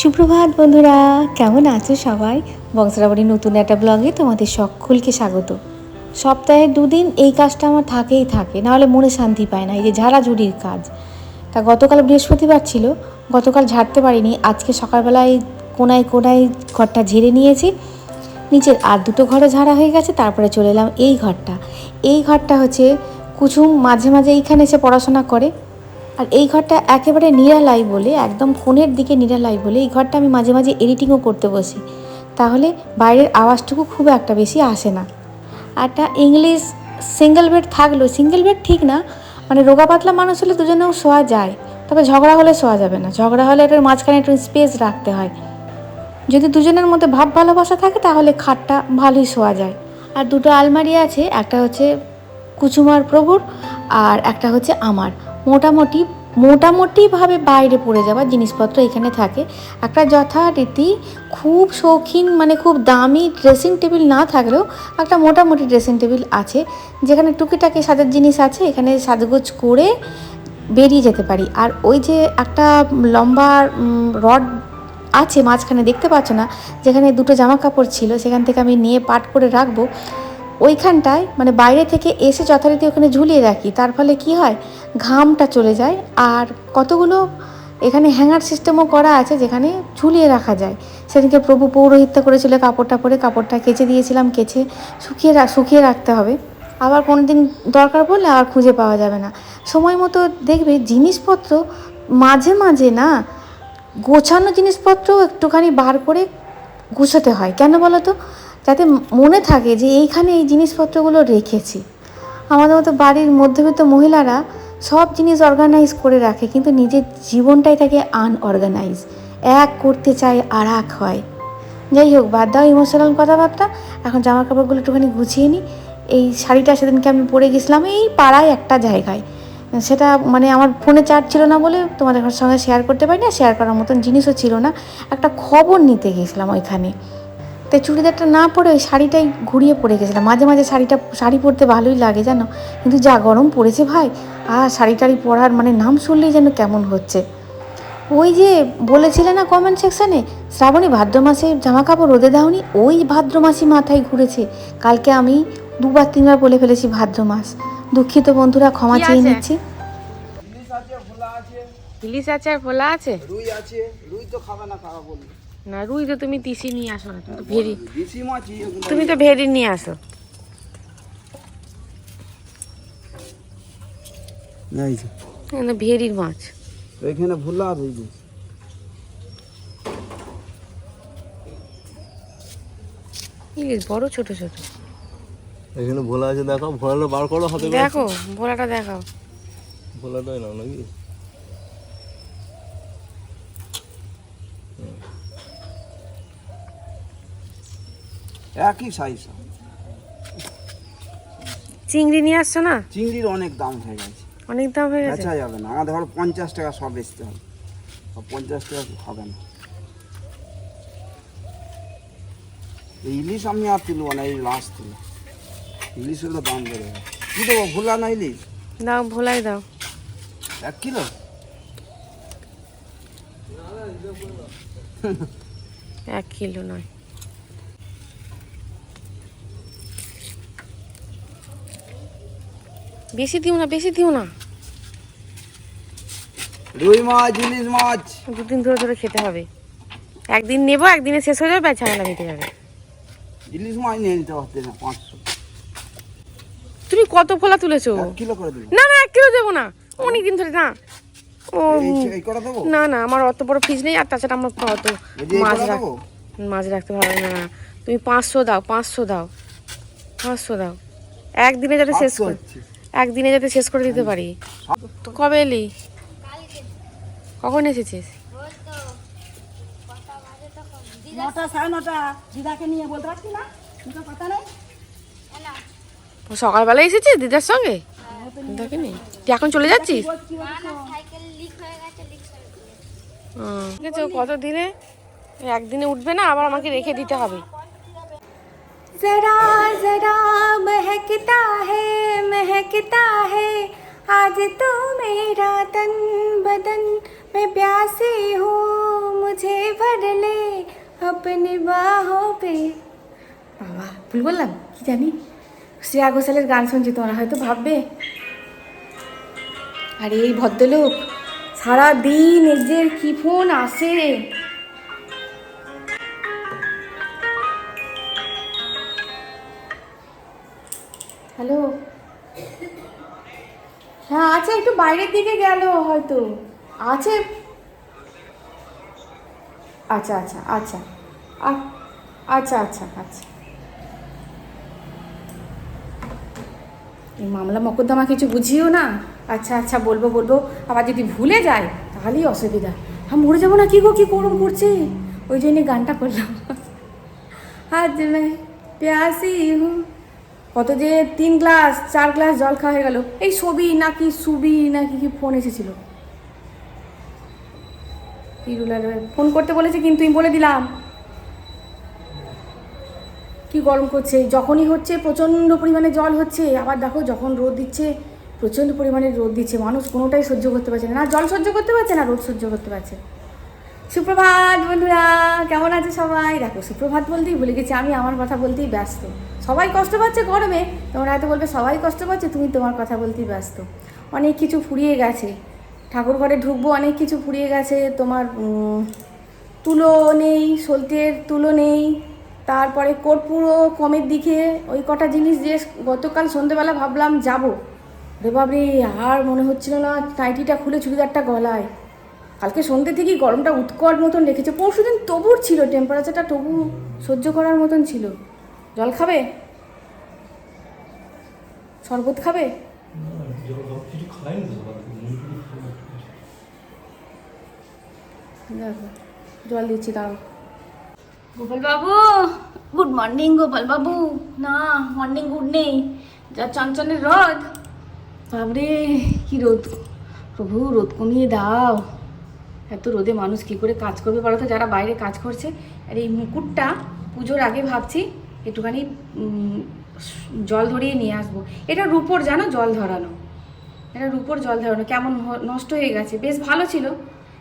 সুপ্রভাত বন্ধুরা, কেমন আছো সবাই? বংশরাবাড়ির নতুন একটা ব্লগে তোমাদের সকলকে স্বাগত। সপ্তাহে দুদিন এই কাজটা আমার থাকেই থাকে, নাহলে মনে শান্তি পায় না, এই যে ঝাড়াঝুড়ির কাজ। তা গতকাল বৃহস্পতিবার ছিল, গতকাল ঝাড়তে পারিনি, আজকে সকালবেলায় কোনায় কোনায় ঘরটা ঝেড়ে নিয়েছি, নিচের আর দুটো ঘরে ঝাড়া হয়ে গেছে, তারপরে চলে এলাম এই ঘরটা। এই ঘরটা হচ্ছে কুচুম মাঝে মাঝে এইখানে এসে পড়াশোনা করে আর এই ঘরটা একেবারে নিরালাই বলে, একদম ফোনের দিকে নিরালাই বলে, এই ঘরটা আমি মাঝে মাঝে এডিটিংও করতে বসি। তাহলে বাইরের আওয়াজটুকু খুব একটা বেশি আসে না। আরটা ইংলিশ সিঙ্গেল বেড থাকলেও সিঙ্গেল বেড ঠিক না মানে রোগা পাতলা মানুষ হলে দুজনেও শোয়া যায়, তবে ঝগড়া হলে শোয়া যাবে না। ঝগড়া হলে এটার মাঝখানে একটু স্পেস রাখতে হয়। যদি দুজনের মধ্যে ভাব ভালোবাসা থাকে, তাহলে খাটটা ভালোই শোয়া যায়। আর দুটো আলমারি আছে, একটা হচ্ছে কুচুমার প্রভুর আর একটা হচ্ছে আমার। মোটামুটি, মোটামুটিভাবে বাইরে পড়ে যাওয়া জিনিসপত্র এখানে থাকে। একটা যথারীতি খুব শৌখিন মানে খুব দামি ড্রেসিং টেবিল না থাকলেও একটা মোটামুটি ড্রেসিং টেবিল আছে। যেখানে টুকিটাকি সাজার জিনিস আছে, এখানে সাজগোজ করে বেরিয়ে যেতে পারি। আর ওই যে একটা লম্বা রড আছে, মাঝখানে দেখতে পাচ্ছ না, যেখানে দুটো জামা কাপড় ছিল, সেখান থেকে আমি নিয়ে পাট করে রাখব। ওইখানটায় মানে বাইরে থেকে এসে যথারীতি ওখানে ঝুলিয়ে রাখি। তার ফলে কি হয়, ঘামটা চলে যায় আর কতগুলো এখানে হ্যাঙ্গার সিস্টেমও করা আছে যেখানে ঝুলিয়ে রাখা যায়। সেদিনকে প্রভু পৌরোহিত্য করেছিল কাপড়টা পরে, কাপড়টা কেচে দিয়েছিলাম, কেচে শুকিয়ে শুকিয়ে রাখতে হবে। আবার কোনো দিন দরকার পড়লে আর খুঁজে পাওয়া যাবে না। সময় মতো দেখবে জিনিসপত্র মাঝে মাঝে না, গোছানো জিনিসপত্র একটুখানি বার করে গুছোতে হয়। কেন বলো তো? যাতে মনে থাকে যে এইখানে এই জিনিসপত্রগুলো রেখেছি। আমাদের মতো বাড়ির মধ্যবিত্ত মহিলারা সব জিনিস অর্গানাইজ করে রাখে, কিন্তু নিজের জীবনটাই থাকে আনঅর্গানাইজ এক করতে চায় আর এক হয়। যাই হোক, বাদ দাও ইমোশনাল কথাবার্তা। এখন জামা কাপড়গুলো একটুখানি গুছিয়ে নিই এই শাড়িটা সেদিনকে আমি পরে গেছিলাম এই পাড়ায় একটা জায়গায়। সেটা মানে আমার ফোনে চার্জ ছিল না বলে তোমাদের সঙ্গে শেয়ার করতে পারি না শেয়ার করার মতন জিনিসও ছিল না। একটা খবর নিতে গেছিলাম ওইখানে। তো চুড়িদারটা না পরে ওই শাড়িটাই ঘুরিয়ে পরে গেছিলাম। মাঝে মাঝে শাড়িটা শাড়ি পরতে ভালোই লাগে জানো? কিন্তু যা গরম পড়েছে ভাই আর শাড়ি টাড়ি পরার মানে নাম শুনলেই যেন কেমন হচ্ছে। ওই যে বলেছিলে না কমেন্ট সেকশানে শ্রাবণী ভাদ্র মাসে জামা কাপড় রোদে দাওনি ওই ভাদ্র মাসই মাথায় ঘুরেছে। কালকে আমি দুবার তিনবার বলে ফেলেছি ভাদ্র মাস। দুঃখিত বন্ধুরা ক্ষমা চেয়ে? নিচ্ছি। ইলিশ আছে আর ভোলা আছে? রুই আছে রুই তো খাবে না খাওয়া বললি না রুই তো তুমি তিসি নিয়ে আসো না তুমি ভেরি এগুলো। তুমি তো ভেরি নিয়ে আসো। এই ভেরির মাছ। এখানে ভোলা আর রুই। ইলিশ বড় ছোট ছোট। এখানে ভোলা আছে দেখো ভোলাটা বার করো হাতে করে। দেখো ভোলাটা দেখাও। ভোলাটাই নাও নাকি? একই সাইজ চিংড়ি নিয়ে আসছো না? চিংড়ির অনেক দাম হয়ে গেছে। অনেক দাম হয়ে গেছে? বেচা যাবে না। আমাদের ধরো পঞ্চাশ টাকা সব বেচতে হবে পঞ্চাশ টাকা হবে না। ইলিশ আমি আর তুলবো না এই লাস্ট তুলো ইলিশেরও দাম বেড়ে গেছে কী দেবো ভোলা না ইলিশ? দাও ভোলাই দাও। এক কিলো? এক কিলো নয়। বেশি দিও না বেশি দিও না। রুই মাছ ইলিশ মাছ। দুদিন ধরে ধরে খেতে হবে। একদিন নেব একদিনে শেষ হয়ে যাবে ঝামেলা মিটে যাবে। ইলিশ মাছ নিয়ে নিতে পারতে না পাঁচশো। তুমি কত ফোলা তুলেছো? কিলো করে দেবো। না না এক কিলো দেবো না। অনেক দিন ধরে না। ও না না আমার অত বড় ফ্রিজ নেই আর তাছাড়া আমার অত মাছ রাখ মাছ রাখতে ভালো লাগে না। তুমি পাঁচশো দাও পাঁচশো দাও পাঁচশো দাও। একদিনে যাতে শেষ সাতশো করে হচ্ছে। একদিনে যাতে শেষ করে দিতে পারি। তো কবে এলি? কখন এসেছিস? সকালবেলা এসেছিস দিদার সঙ্গে? দিদাকে নেই তুই এখন চলে যাচ্ছিস? কত দিনে একদিনে উঠবে না আবার আমাকে রেখে দিতে হবে। जरा जरा महकता है महकता है आज तो मेरा तन बदन मैं प्यासी हूँ मुझे भर ले अपनी बाहों पे বাবা ভুল বললাম কি জানি শ্রেয়া ঘোষালের গান শুনছি তোমরা হয়তো ভাববে আর এই ভদ্রলোক সারা দিন এদের কি ফোন আসে হ্যালো? হ্যাঁ আছে একটু বাইরের দিকে গেল হয়তো। আছে। আচ্ছা আচ্ছা আচ্ছা। আচ্ছা আচ্ছা আচ্ছা। এই মামলা মকদ্দমা কিছু বুঝিও না? আচ্ছা আচ্ছা বলব বলব। আবার যদি ভুলে যায়, তাহলেই অসুবিধা। হ্যাঁ মরে যাব না কি গো? কি গরম করছে? ওই জন্যে গানটা করলাম। আজ মে প্যাসি হুঁ কত যে তিন গ্লাস, চার গ্লাস জল খাওয়া হয়ে গেল। এই ছবি নাকি সুবি নাকি কি ফোন এসেছিল? ফোন করতে বলেছে কিন্তু আমি বলে দিলাম। কি গরম করছে? যখনই হচ্ছে, প্রচণ্ড পরিমাণে জল হচ্ছে। আবার দেখো, যখন রোদ দিচ্ছে, প্রচণ্ড পরিমাণে রোদ দিচ্ছে। মানুষ কোনোটাই সহ্য করতে পারছে না। না, জল সহ্য করতে পারছে না, রোদ সহ্য করতে পারছে। সুপ্রভাত বন্ধুরা, কেমন আছে সবাই? দেখো, সুপ্রভাত বলতেই ভুলে গেছি, আমি আমার কথা বলতেই ব্যস্ত। সবাই কষ্ট পাচ্ছে গরমে, তোমরা হয়তো বলবে সবাই কষ্ট পাচ্ছে, তুমি তোমার কথা বলতেই ব্যস্ত। অনেক কিছু ফুরিয়ে গেছে। ঠাকুর ঘরে ঢুকবো, অনেক কিছু ফুরিয়ে গেছে। তোমার তুলো নেই, সলতের তুলো নেই। তারপরে কর্পূরও কমের দিকে। ওই কটা জিনিস যে গতকাল সন্ধেবেলা ভাবলাম যাব। রে বাবরে আর মনে হচ্ছিল না নাইটিটা খুলে চুড়িদারটা গলায়। কালকে সন্ধ্যে থেকেই গরমটা উৎকট মতন রেখেছে। পরশু দিন তবুর ছিল টেম্পারেচারটা তবু সহ্য করার মতন ছিল। জল খাবে? শরবত খাবে? জল দিচ্ছি, দাঁড়াও। গোপাল বাবু গুড মর্নিং গোপাল বাবু না মর্নিং গুড নেই। যা চঞ্চলের রোদ। বাবরে কি রোদ। প্রভু, রোদ কমিয়ে দাও। এত রোদে মানুষ কি করে কাজ করবে বলো তো? যারা বাইরে কাজ করছে, আর এই মুকুটটা পুজোর আগে ভাবছি একটুখানি জল ধরিয়ে নিয়ে আসব। এটা রুপোর, জানো, জল ধরানো। এটা রুপোর জল ধরানো, কেমন নষ্ট হয়ে গেছে। বেশ ভালো ছিল।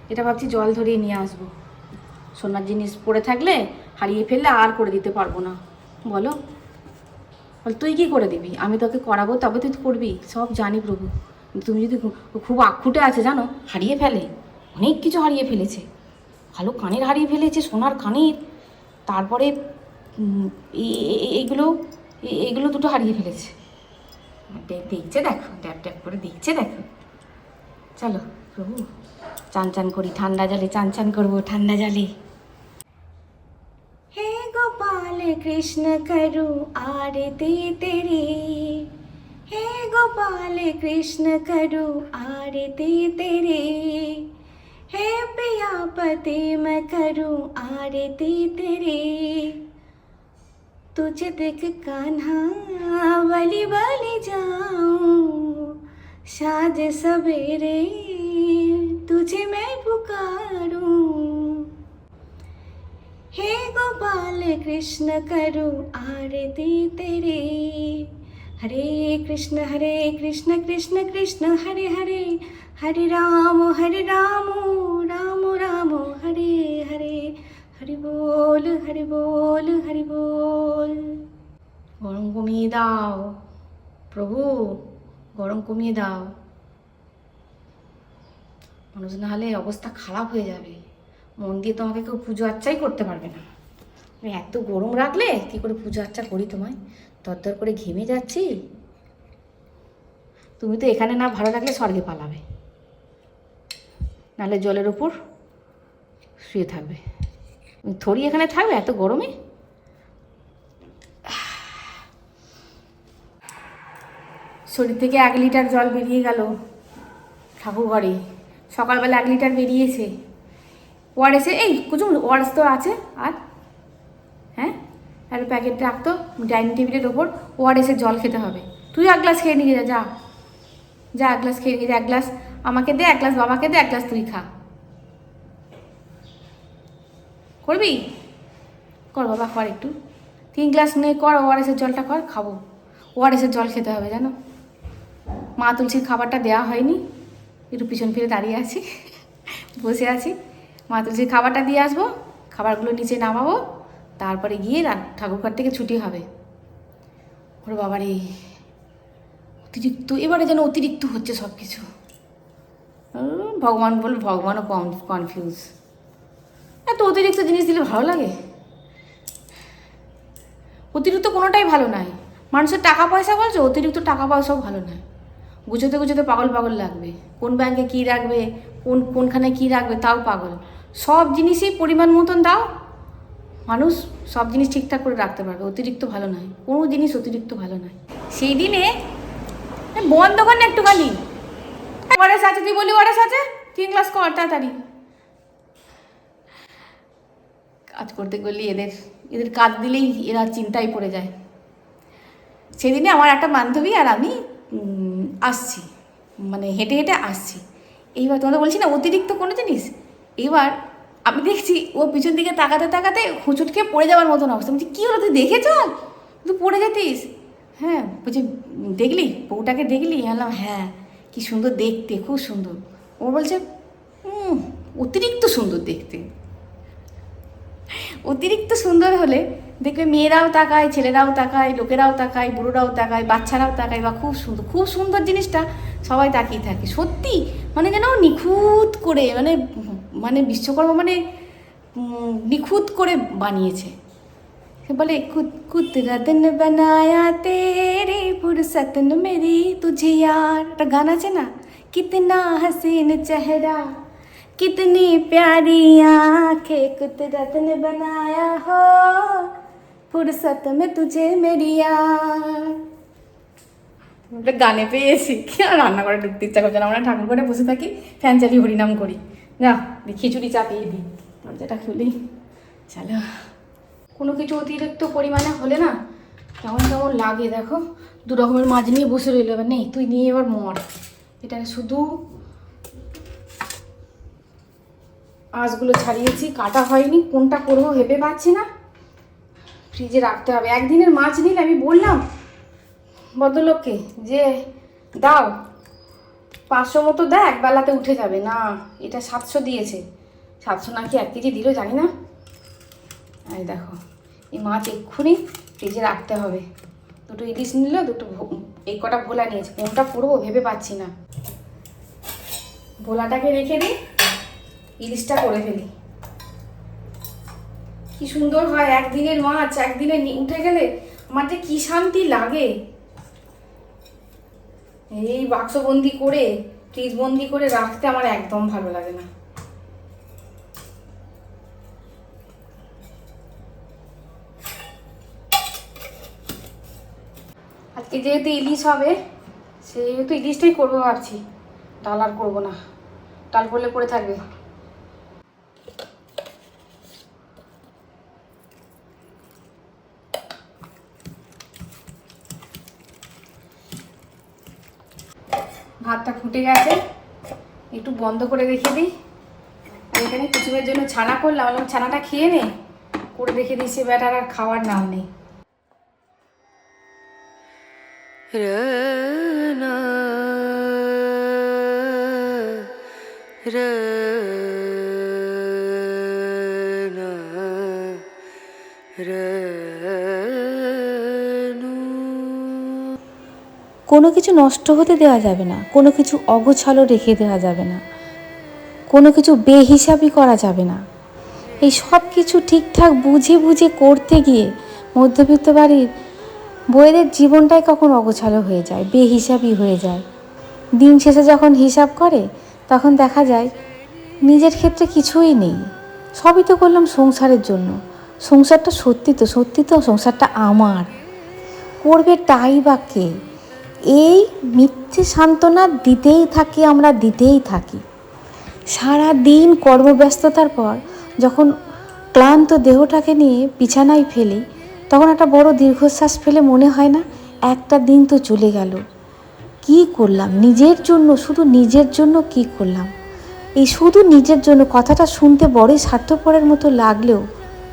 এটা ভাবছি জল ধরিয়ে নিয়ে আসব। সোনার জিনিস পড়ে থাকলে হারিয়ে ফেললে আর করে দিতে পারব না। বলো। তুই কি করে দিবি? আমি তোকে করাবো, তবে তুই করবি। সব জানি প্রভু। তুমি যদি খুব আক্ষুটে আছে, জানো, হারিয়ে ফেলে। অনেক কিছু হারিয়ে ফেলেছে। ভালো কানের হারিয়ে ফেলেছে, সোনার কানের। তারপরে উম, এই- এই- এইগুলো এই- এইগুলো দুটো হারিয়ে ফেলেছে দে- দেখছে দেখো ট্যাপ ট্যাপ করে দেখছে দেখো চলো প্রভু চান চান করি ঠান্ডা জলে চান চান করবো ঠান্ডা জলে हे गोपाल कृष्ण करूं आरती तेरी हे गोपाल कृष्ण करूं आरती तेरी हे पिया पति मैं करूं आरती तेरी तुझे देख कान्हा, वाली बलि जाऊँ। साज सवेरे तुझे मैं पुकारूं। हे गोपाल कृष्ण करूँ आरती तेरी। हरे कृष्ण हरे कृष्ण कृष्ण कृष्ण, हरे हरे। हरे राम हरे राम राम राम, हरे हरे। हरि बोल। বল হরি বল হরি বল গরম কমিয়ে দাও প্রভু গরম কমিয়ে দাও মানুষ না হলে অবস্থা খারাপ হয়ে যাবে। মন দিয়ে তোমাকে কেউ পুজো আর্চাই করতে পারবে না। এত গরম রাখলে, কী করে পুজো আর্চা করি তোমায়? দরদর করে ঘেমে যাচ্ছি। তুমি তো এখানে না ভালো লাগলে স্বর্গে পালাবে। নাহলে জলের উপর শুয়ে থাকবে। থরি এখানে থাকবে এত গরমে? শরীর থেকে এক লিটার জল বেরিয়ে গেল ঠাকুর ঘরে সকালবেলা এক লিটার বেরিয়েছে। ওয়ারেসে এই কুচুম ওয়ারেস তো আছে, আর? হ্যাঁ? আর প্যাকেট রাখতো ডাইনিং টেবিলের ওপর ওয়ারেসের জল খেতে হবে। তুই এক গ্লাস খেয়ে নিয়ে যা। যা এক গ্লাস খেয়ে নিয়ে যা, এক গ্লাস আমাকে দে, এক গ্লাস বাবাকে দে, এক গ্লাস তুই খা। করবি? কর বাবা, কর একটু। তিন গ্লাস নে, কর ওয়ারেসের জলটা কর, খাব। ওআরএসের জল খেতে হবে, জানো? মা তুলসীর খাবারটা দেওয়া হয়নি। একটু পিছন ফিরে দাঁড়িয়ে আছি, বসে আছি। মা তুলসীর খাবারটা দিয়ে আসব, খাবারগুলো নিচে নামাবো। তারপরে গিয়ে ঠাকুরঘর থেকে ছুটি হবে। ওরে বাবারে অতিরিক্ত এবারে যেন অতিরিক্ত হচ্ছে সব কিছু ভগবান বল ভগবানও কনফিউজ এত অতিরিক্ত জিনিস দিলে ভালো লাগে। অতিরিক্ত কোনোটাই ভালো নয় মানুষের টাকা পয়সা বলছে, অতিরিক্ত টাকা পয়সাও ভালো নয় গুছোতে গুছোতে পাগল পাগল লাগবে। কোন ব্যাংকে কী রাখবে, কোন, কোনখানে কী রাখবে, তাও পাগল। সব জিনিসই পরিমাণ মতন দাও, মানুষ সব জিনিস ঠিকঠাক করে রাখতে পারবে। অতিরিক্ত ভালো নয় কোনো জিনিস অতিরিক্ত ভালো নয় সেই দিনে, বন্ধ কর না একটুখানি। ওয়ারেস আছে, তুই বলি ওয়ারেস আছে? তিন ক্লাস কর, তাড়াতাড়ি। কাজ করতে গেলে এদের এদের কাজ দিলেই এরা চিন্তায় পড়ে যায়। সেদিনে আমার একটা বান্ধবী আর আমি আসছি। মানে হেঁটে হেঁটে আসছি। এইবার তোমাদের বলছি না অতিরিক্ত কোনো জিনিস? এবার আমি দেখছি ও পিছন দিকে তাকাতে তাকাতে হুঁচুট খেয়ে পড়ে যাওয়ার মতন অবস্থা। বলছি কী হলো তুই দেখে চল তুই পড়ে যেতিস। হ্যাঁ বলছি দেখলি? বউটাকে দেখলি? বললাম হ্যাঁ কি সুন্দর দেখতে খুব সুন্দর। ও বলছে "হুম, অতিরিক্ত সুন্দর দেখতে। অতিরিক্ত সুন্দর হলে দেখবে মেয়েরাও তাকায়, ছেলেরাও তাকায়, লোকেরাও তাকায়, বুড়োরাও তাকায়, বাচ্চারাও তাকায় বা খুব সুন্দর খুব সুন্দর জিনিসটা সবাই তাকিয়ে থাকে। সত্যি মানে যেন নিখুঁত করে মানে মানে বিশ্বকর্মা মানে নিখুঁত করে বানিয়েছে। সে বলে কুদরতন বানায়া তে রে ফুরসতন মেরি তুঝে আর একটা গান আছে না? কিতনা হাসিন চেহারা कितनी प्यारी आंखें कुदरत ने बनाया हो फुर्सत में तुझे मेरी यार ওটা গানে পেয়েছি কি আর রান্না করে ঢুকতে ইচ্ছা করছে না আমরা ঠাকুর করে বসে থাকি ফ্যান চালিয়ে হরিনাম করি যা দিয়ে খিচুড়ি চাপিয়ে দিই দরজাটা খুলি চলো কোনো কিছু অতিরিক্ত পরিমাণে হলে না কেমন কেমন লাগে দেখো দু রকমের মাছ নিয়ে বসে রইল এবার নেই তুই নিয়ে এবার মর এটা শুধু আঁশগুলো ছাড়িয়েছি, কাটা হয়নি, কোনটা করব ভেবে পাচ্ছি না। ফ্রিজে রাখতে হবে। একদিনের মাছ নিলে আমি বললাম ভদ্রলোককে যে, দাও, পাঁচশো মতো দেয় এক বেলাতে উঠে যাবে। না, এটা সাতশো দিয়েছে। সাতশো নাকি এক কেজি দিল, জানি না। এই দেখো, এই মাছ এক্ষুনি ফ্রিজে রাখতে হবে। দুটো ইলিশ নিল, দুটো এই কটা ভোলা নিয়েছে। কোনটা করব ভেবে পাচ্ছি না। ভোলাটাকে রেখে দিই। ইলিশটা করে ফেলি। কি সুন্দর হয়, একদিনের মাছ, একদিনে উঠে গেলে আমার যে কি শান্তি লাগে? এই বাক্সবন্দি করে ফ্রিজ বন্দি করে রাখতে আমার একদম ভালো লাগে না। আজকে যেহেতু ইলিশ হবে, সেহেতু ইলিশটাই করব ভাবছি। ডাল আর করব না। ডাল করলে পড়ে থাকবে। ফুটে গেছে। একটু বন্ধ করে রেখে দিই। আর এখানে কুচুমের জন্য ছানা করলাম। বললাম, ছানাটা খেয়ে নে। করে রেখে দিই, সে ব্যাটার আর খাওয়ার নাম নেই। কোনো কিছু নষ্ট হতে দেওয়া যাবে না, কোনো কিছু অগোছালো রেখে দেওয়া যাবে না, কোনো কিছু বেহিসাবি করা যাবে না। এই সব কিছু ঠিকঠাক বুঝে বুঝে করতে গিয়ে মধ্যবিত্ত বাড়ির বইয়েদের জীবনটাই কখন অগোছালো হয়ে যায়, বেহিসাবি হয়ে যায়। দিন শেষে যখন হিসাব করে, তখন দেখা যায় নিজের ক্ষেত্রে কিছুই নেই। সবই তো করলাম সংসারের জন্য। সংসারটা সত্যি তো সত্যি তো সংসারটা আমার। করবে তাই বা কে? এই মিথ্যে সান্ত্বনা দিতেই থাকি, আমরা দিতেই থাকি। সারা দিন কর্মব্যস্ততার পর যখন ক্লান্ত দেহটাকে নিয়ে বিছানায় ফেলি, তখন একটা বড় দীর্ঘশ্বাস ফেলে মনে হয় না, একটা দিন তো চলে গেল। কি করলাম? নিজের জন্য, শুধু নিজের জন্য কি করলাম? এই শুধু নিজের জন্য কথাটা শুনতে বড়ই স্বার্থপরের মতো লাগলেও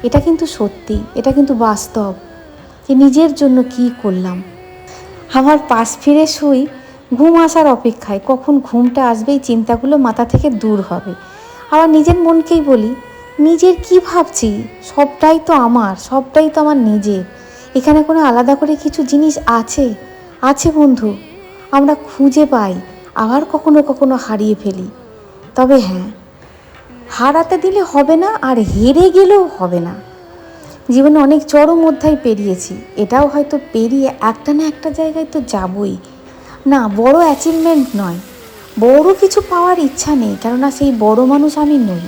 এটা কিন্তু সত্যি, এটা কিন্তু বাস্তব যে নিজের জন্য কি করলাম। আমার পাশ ফিরে শুই, ঘুম আসার অপেক্ষায় কখন ঘুমটা আসবে এই চিন্তাগুলো মাথা থেকে দূর হবে। আবার নিজের মনকেই বলি, নিজের কি ভাবছি? সবটাই তো আমার, সবটাই তো আমার নিজের। এখানে কোনো আলাদা করে কিছু জিনিস আছে? আছে বন্ধু, আমরা খুঁজে পাই, আবার কখনো কখনো হারিয়ে ফেলি। তবে হ্যাঁ হারাতে দিলে হবে না আর হেরে গেলেও হবে না। জীবনে অনেক চরম অধ্যায় পেরিয়েছি। এটাও হয়তো পেরিয়ে একটা না একটা জায়গায় তো যাবই। না, বড় অ্যাচিভমেন্ট নয়। বড় কিছু পাওয়ার ইচ্ছা নেই, কেননা সেই বড় মানুষ আমি নই।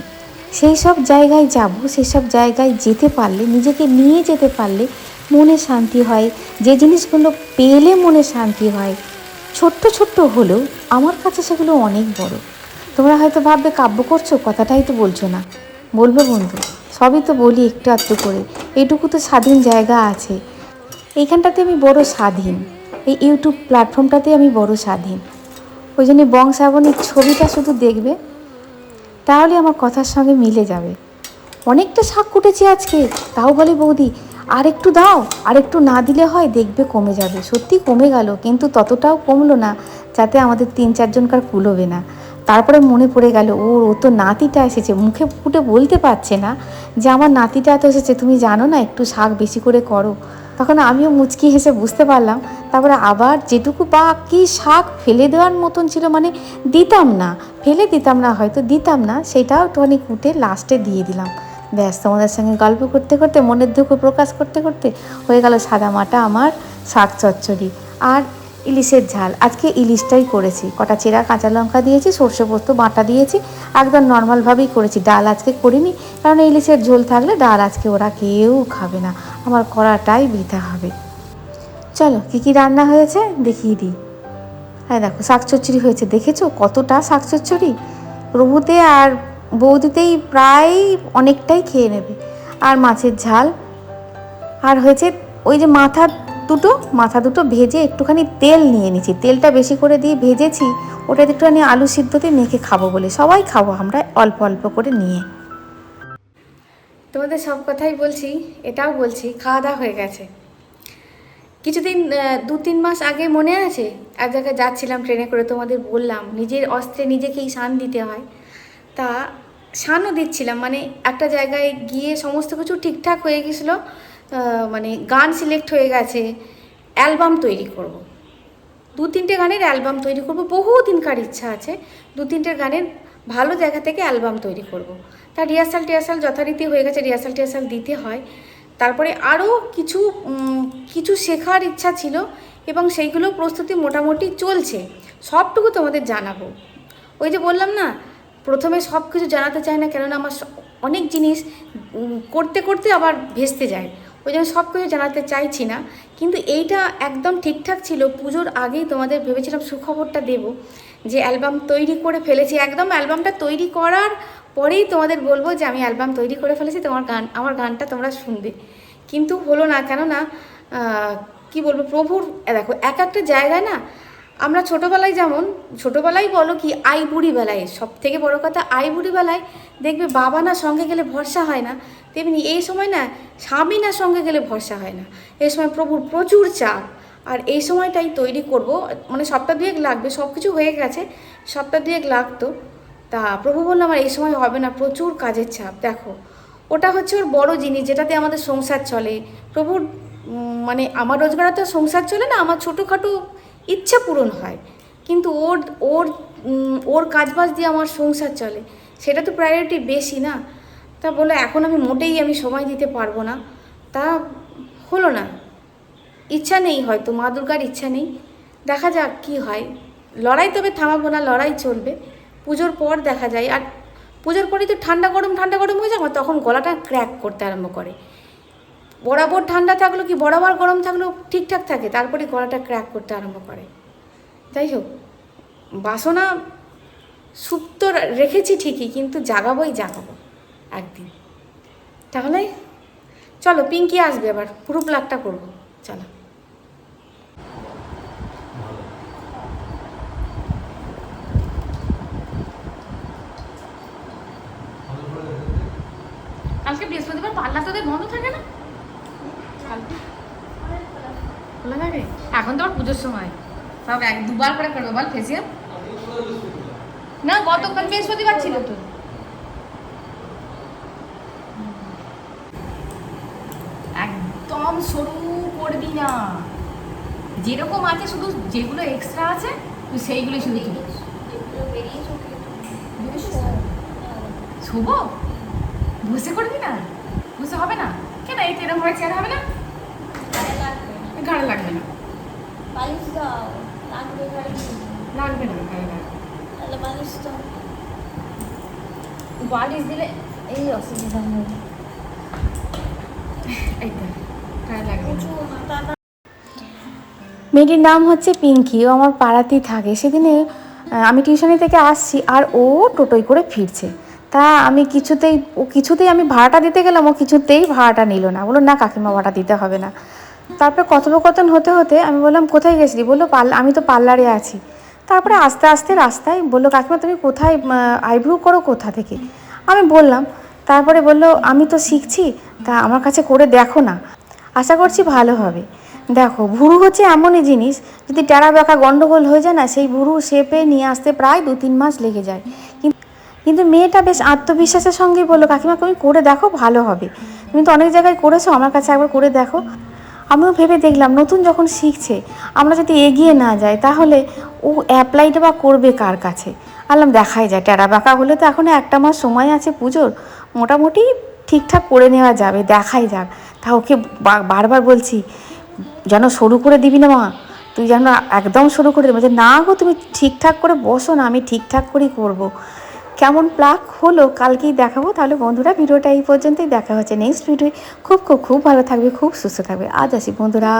সেই সব জায়গায় যাব সেই সব জায়গায় যেতে পারলে, নিজেকে নিয়ে যেতে পারলে মনে শান্তি হয়। যে জিনিসগুলো পেলে মনে শান্তি হয়, ছোট্ট ছোট্ট হলেও আমার কাছে সেগুলো অনেক বড়। তোমরা হয়তো ভাববে, কাব্য করছ? কথাটাই তো বলছো না। বলব বন্ধু, সবই তো বলি একটু আধটু করে। এইটুকু তো স্বাধীন জায়গা আছে। এইখানটাতে আমি বড় স্বাধীন। এই ইউটিউব প্ল্যাটফর্মটাতে আমি বড় স্বাধীন। ওই জন্য বংশাবনীর ছবিটা শুধু দেখবে, তাহলে আমার কথার সঙ্গে মিলে যাবে। অনেকটা শাক কুটেছি আজকে, তাও বলে বৌদি আর একটু দাও আর একটু না দিলে হয় দেখবে কমে যাবে। সত্যি কমে গেল, কিন্তু ততটাও কমলো না, যাতে আমাদের তিন চারজনকার কুলোবে না। তারপরে মনে পড়ে গেল, ওর ও তো নাতিটা এসেছে। মুখে ফুটে বলতে পারছে না যে আমার নাতিটা তো এসেছে, তুমি জানো না, একটু শাক বেশি করে করো। তখন আমিও মুচকি হেসে বুঝতে পারলাম, তারপরে আবার যেটুকু বা কি শাক ফেলে দেওয়ার মতন ছিল মানে দিতাম না, ফেলে দিতাম না, হয়তো দিতাম না, সেটাও একটুখানি কুটে লাস্টে দিয়ে দিলাম। ব্যাস, তোমাদের সঙ্গে গল্প করতে করতে, মনের দুঃখ প্রকাশ করতে করতে হয়ে গেল সাদা মাটা আমার শাক চচ্চড়ি। আর ইলিশের ঝাল। আজকে ইলিশটাই করেছি। কটা চেরা কাঁচা লঙ্কা দিয়েছি, সর্ষে পোস্ত, বাটা দিয়েছি। একদম নর্মালভাবেই করেছি। ডাল আজকে করিনি, কারণ ইলিশের ঝোল থাকলে ডাল আজকে ওরা কেউ খাবে না। আমার করাটাই বৃথা হবে। চলো, কী কী রান্না হয়েছে দেখিয়ে দিই। হ্যাঁ দেখো, শাক চচ্চড়ি হয়েছে। দেখেছ কতটা শাক চচ্চড়ি? প্রভুতে আর বৌদিতেই প্রায় অনেকটাই খেয়ে নেবে। আর মাছের ঝাল। আর হয়েছে ওই যে মাথা দুটো, মাথা দুটো ভেজে একটুখানি তেল নিয়ে নিয়েছি তেলটা বেশি করে দিয়ে ভেজেছি, ওটাতে একটুখানি আলু সিদ্ধতে মেখে খাব বলে। সবাই খাব, আমরা অল্প অল্প করে নিয়ে। তোমাদের সব কথাই বলছি, এটাও বলছি, খাওয়া দাওয়া হয়ে গেছে। কিছুদিন দু তিন মাস আগে মনে আছে? এক জায়গায় যাচ্ছিলাম ট্রেনে করে, তোমাদের বললাম, নিজের অস্ত্রে নিজেকেই শান দিতে হয়। তা শানও দিচ্ছিলাম মানে একটা জায়গায় গিয়ে সমস্ত কিছু ঠিকঠাক হয়ে গেছিল মানে গান সিলেক্ট হয়ে গেছে অ্যালবাম তৈরি করব। দু তিনটে গানের অ্যালবাম তৈরি করব বহু দিনকার ইচ্ছা আছে, দু তিনটে গানের ভালো জায়গা থেকে অ্যালবাম তৈরি করব। তা রিহার্সাল টিহার্সাল যথারীতি হয়ে গেছে রিহার্সাল টিহার্সাল দিতে হয় তারপরে আরও কিছু কিছু শেখার ইচ্ছা ছিল এবং সেইগুলো প্রস্তুতি মোটামুটি চলছে, সবটুকু তোমাদের জানাব ওই যে বললাম না, প্রথমে সব কিছু জানাতে চাই না কেননা আমার অনেক জিনিস করতে করতে আবার ভেস্তে যায় ওই জন্য সব কিছু জানাতে চাইছি না। কিন্তু এইটা একদম ঠিকঠাক ছিল, পুজোর আগেই তোমাদের ভেবেছিলাম সুখবরটা দেব, যে অ্যালবাম তৈরি করে ফেলেছি। একদম অ্যালবামটা তৈরি করার পরেই তোমাদের বলব যে আমি অ্যালবাম তৈরি করে ফেলেছি, তোমার গান, আমার গানটা তোমরা শুনবে। কিন্তু হলো না, কেননা কি বলব, প্রভুর দেখো, এক একটা জায়গায় না আমরা ছোটোবেলায় যেমন, ছোটোবেলায় বলো কি, আই বুড়ি বেলায় সব থেকে বড়ো কথা আই বুড়ি বেলায় দেখবে বাবা না সঙ্গে গেলে ভরসা হয় না। তেমনি এই সময় না স্বামী না সঙ্গে গেলে ভরসা হয় না। এই সময় প্রভুর প্রচুর চাপ। আর এই সময়টাই তৈরি করব। মানে সপ্তাহ দুয়েক লাগবে সব কিছু হয়ে গেছে, সপ্তাহ দুয়েক লাগতো। তা প্রভু বলল, আমার এই সময় হবে না, প্রচুর কাজের চাপ, দেখো। ওটা হচ্ছে ওর বড় জিনিস, যেটাতে আমাদের সংসার চলে। প্রভুর মানে আমার রোজগারে তো সংসার চলে না, আমার ছোটোখাটো ইচ্ছা পূরণ হয়। কিন্তু ওর ওর ওর কাজবাজ দিয়ে আমার সংসার চলে। সেটা তো প্রায়োরিটি বেশি না। তা বলে এখন আমি মোটেই আমি সময় দিতে পারব না। তা হলো না। ইচ্ছা নেই হয়তো, মা দুর্গার ইচ্ছা নেই। দেখা যাক কি হয়। লড়াই তবে থামাবো না, লড়াই চলবে। পুজোর পর দেখা যায়। আর পুজোর পরেই তো ঠান্ডা গরম ঠান্ডা গরম হয়ে যাবে। তখন গলাটা ক্র্যাক করতে আরম্ভ করে। বরাবর ঠান্ডা থাকল কি, বরাবর গরম থাকলেও ঠিকঠাক থাকে? তারপরে গলাটা ক্র্যাক করতে আরম্ভ করে। যাই হোক, বাসনা সুপ্ত রেখেছি ঠিকই, কিন্তু জাগাবোই জাগাবো একদিন। তাহলে চলো, পিঙ্কি আসবে আবার পুরো প্লাগটা করব, চলো। কালকে বৃহস্পতিবার পাল্লা তোদের বন্ধ থাকে না? খোলা থাকে এখন তো আমার পুজোর সময়। সব এক দুবার করে করবে, বল, ফেসিয়াল? না, গতকাল বৃহস্পতিবার ছিল তো। একদম সরু করবি না। যেরকম আছে, শুধু যেগুলো এক্সট্রা আছে, তুই সেইগুলোই শুধু তুলিস শুভ? বসে করবি না? বসে হবে না? কেন, এই তেরকম চেয়ার হবে না? ঘাড়ে লাগবে না? বালিশ দাও লাগবে ঘরে লাগবে না ঘাড়ে লাগবে? তাহলে বালিশ তো বালিশ দিলে এই অসুবিধা এই তো ঘাড়ে লাগবে? না। উঁচু মাথাটা মেয়েটির নাম হচ্ছে পিঙ্কি ও আমার পাড়াতেই থাকে। সেদিনে আমি টিউশনি থেকে আসছি আর ও টোটোয় করে ফিরছে। তা আমি কিছুতেই ও কিছুতেই আমি ভাড়াটা দিতে গেলাম ও কিছুতেই ভাড়াটা নিল না। বলল না কাকিমা ভাড়া দিতে হবে না। তারপরে কথোপকথন হতে হতে আমি বললাম, কোথায় গেছিলি? বলল পার্ল আমি তো পার্লারে আছি। তারপরে আস্তে আস্তে রাস্তায় বলল, কাকিমা, তুমি কোথায় আইব্রু করো কোথা থেকে? আমি বললাম, তারপরে বলল, আমি তো শিখছি, তা আমার কাছে করে দেখো না। আশা করছি ভালো হবে। দেখো, ভুরু হচ্ছে এমনই জিনিস, যদি টেরা বেঁকা গন্ডগোল হয়ে যায় না, সেই ভুরু শেপে নিয়ে আসতে প্রায় দু তিন মাস লেগে যায়। কিন্তু কিন্তু মেয়েটা বেশ আত্মবিশ্বাসের সঙ্গেই বলল, কাকিমা, তুমি করে দেখো, ভালো হবে। তুমি তো অনেক জায়গায় করেছ, আমার কাছে একবার করে দেখো। আমিও ভেবে দেখলাম নতুন যখন শিখছে আমরা যদি এগিয়ে না যাই তাহলে ও অ্যাপ্লাইটা বা করবে কার কাছে? আলাম দেখাই যায় টেরা বাঁকা হলে তো এখনও একটা মাস সময় আছে পুজোর মোটামুটি ঠিকঠাক করে নেওয়া যাবে দেখাই যাক। তা ওকে বারবার বলছি যেন শুরু করে দিবি না মা তুই যেন একদম শুরু করে দিবি বলছে, না গো তুমি ঠিকঠাক করে বসো না আমি ঠিকঠাক করেই করব। কেমন প্লাক হলো কালকেই দেখাবো। তাহলে বন্ধুরা ভিডিওটা এই পর্যন্তই। দেখা হচ্ছে নেক্সট ভিডিও খুব খুব খুব ভালো থাকবে, খুব সুস্থ থাকবে। আজ আসি বন্ধুরা